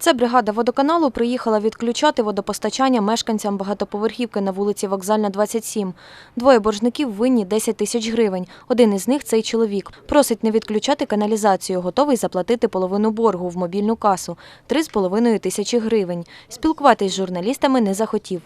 Ця бригада водоканалу приїхала відключати водопостачання мешканцям багатоповерхівки на вулиці Вокзальна, 27. Двоє боржників винні 10 тисяч гривень. Один із них – цей чоловік. Просить не відключати каналізацію, готовий заплатити половину боргу в мобільну касу – 3,5 тисячі гривень. Спілкуватись з журналістами не захотів.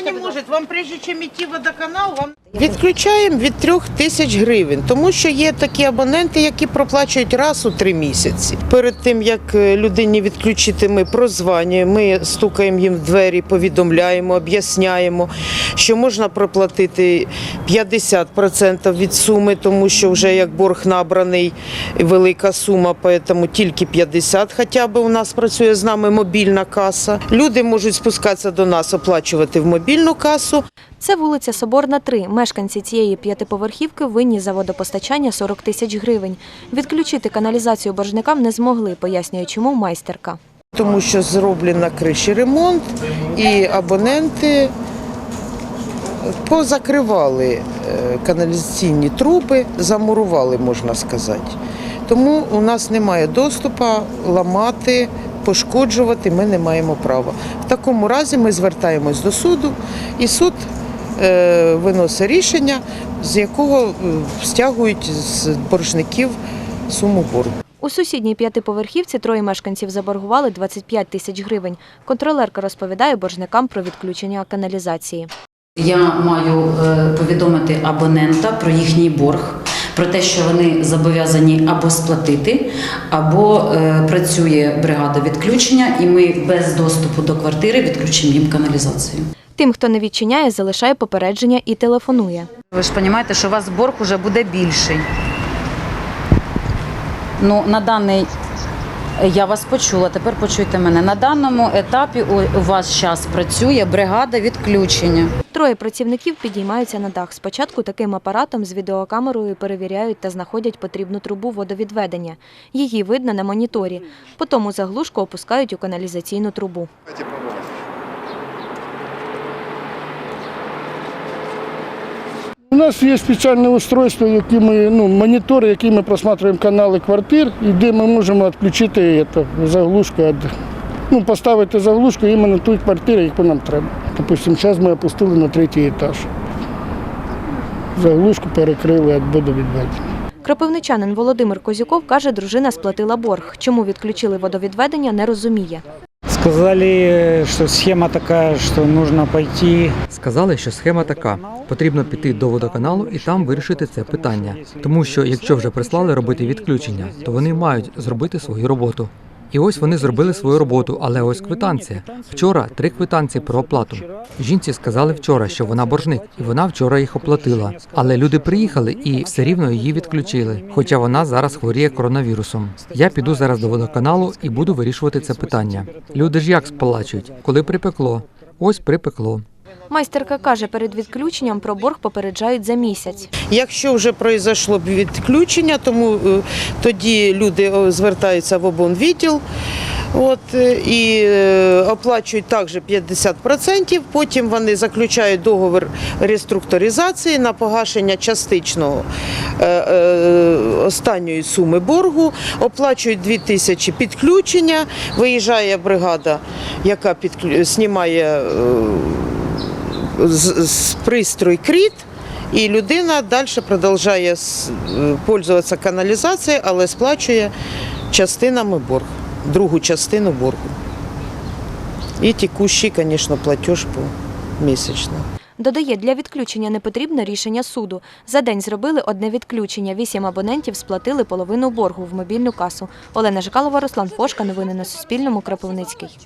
Вона не може. Вам прежде чим йти в водоканал, вам відключаємо від трьох тисяч гривень, тому що є такі абоненти, які проплачують раз у три місяці. Перед тим як е, людині відключити, ми прозванюємо, ми стукаємо їм в двері, повідомляємо, об'ясняємо, що можна проплатити 50% від суми, тому що вже як борг набраний велика сума, тому тільки 50 хоча б у нас працює з нами мобільна каса. Люди можуть спускатися до нас, оплачувати в мобільну касу. Це вулиця Соборна, 3. Мешканці цієї п'ятиповерхівки винні за водопостачання 40 тисяч гривень. Відключити каналізацію боржникам не змогли, пояснює, чому майстерка. Тому що зроблено криші ремонт, і абоненти позакривали е, каналізаційні труби, замурували, можна сказати. Тому у нас немає доступу ламати, пошкоджувати ми не маємо права. В такому разі ми звертаємось до суду, і суд е, виносить рішення, з якого е, стягують з боржників суму боргу. У сусідній п'ятиповерхівці троє мешканців заборгували 25 тисяч гривень. Контролерка розповідає боржникам про відключення каналізації. Я маю е, повідомити абонента про їхній борг, про те, що вони зобов'язані або сплатити, або е, працює бригада відключення, і ми без доступу до квартири відключимо їм каналізацію. Тим, хто не відчиняє, залишає попередження і телефонує. Ви ж розумієте, що у вас борг вже буде більший. Ну, на даний я вас почула, тепер почуйте мене. На даному етапі у у вас зараз працює бригада відключення. Троє працівників підіймаються на дах. Спочатку таким апаратом з відеокамерою перевіряють та знаходять потрібну трубу водовідведення. Її видно на моніторі. Потім у заглушку опускають у каналізаційну трубу. У нас є спеціальне устройство, які ми, ну, монітори, які ми просматриваємо канали квартир, і де ми можемо відключити це, заглушку, ну, поставити заглушку іменно ту квартиру, яку нам треба. Допустимо, зараз ми опустили на третій етаж. Заглушку перекрили від водовідведення. Кропивничанин Володимир Козюков каже, дружина сплатила борг. Чому відключили водовідведення, не розуміє. Сказали, що схема така, що нужно пойти. Сказали, що схема така: потрібно піти до водоканалу і там вирішити це питання. Тому що якщо вже прислали робити відключення, то вони мають зробити свою роботу. І ось вони зробили свою роботу, але ось квитанція. Вчора три квитанції про оплату. Жінці сказали вчора, що вона боржник, і вона вчора їх оплатила. Але люди приїхали і все рівно її відключили. Хоча вона зараз хворіє коронавірусом. Я піду зараз до водоканалу і буду вирішувати це питання. Люди ж як сплачують, коли припекло? Ось припекло. Майстерка каже, перед відключенням про борг попереджають за місяць. Якщо вже пройшло відключення, тому е, тоді люди звертаються в обонвідділ от, е, і е, оплачують також 50%, потім вони заключають договір реструктуризації на погашення частичного е, е, останньої суми боргу, оплачують 2 тисячі підключення, виїжджає бригада, яка підклю... знімає е, пристрой кріт, і людина далі продовжує пользуватися каналізацією, але сплачує частинами борг, другу частину боргу. І текущий, звісно, платеж місячно. Додає, для відключення не потрібно рішення суду. За день зробили одне відключення. Вісім абонентів сплатили половину боргу в мобільну касу. Олена Жикалова, Руслан Фошка. Новини на Суспільному. Кропивницький.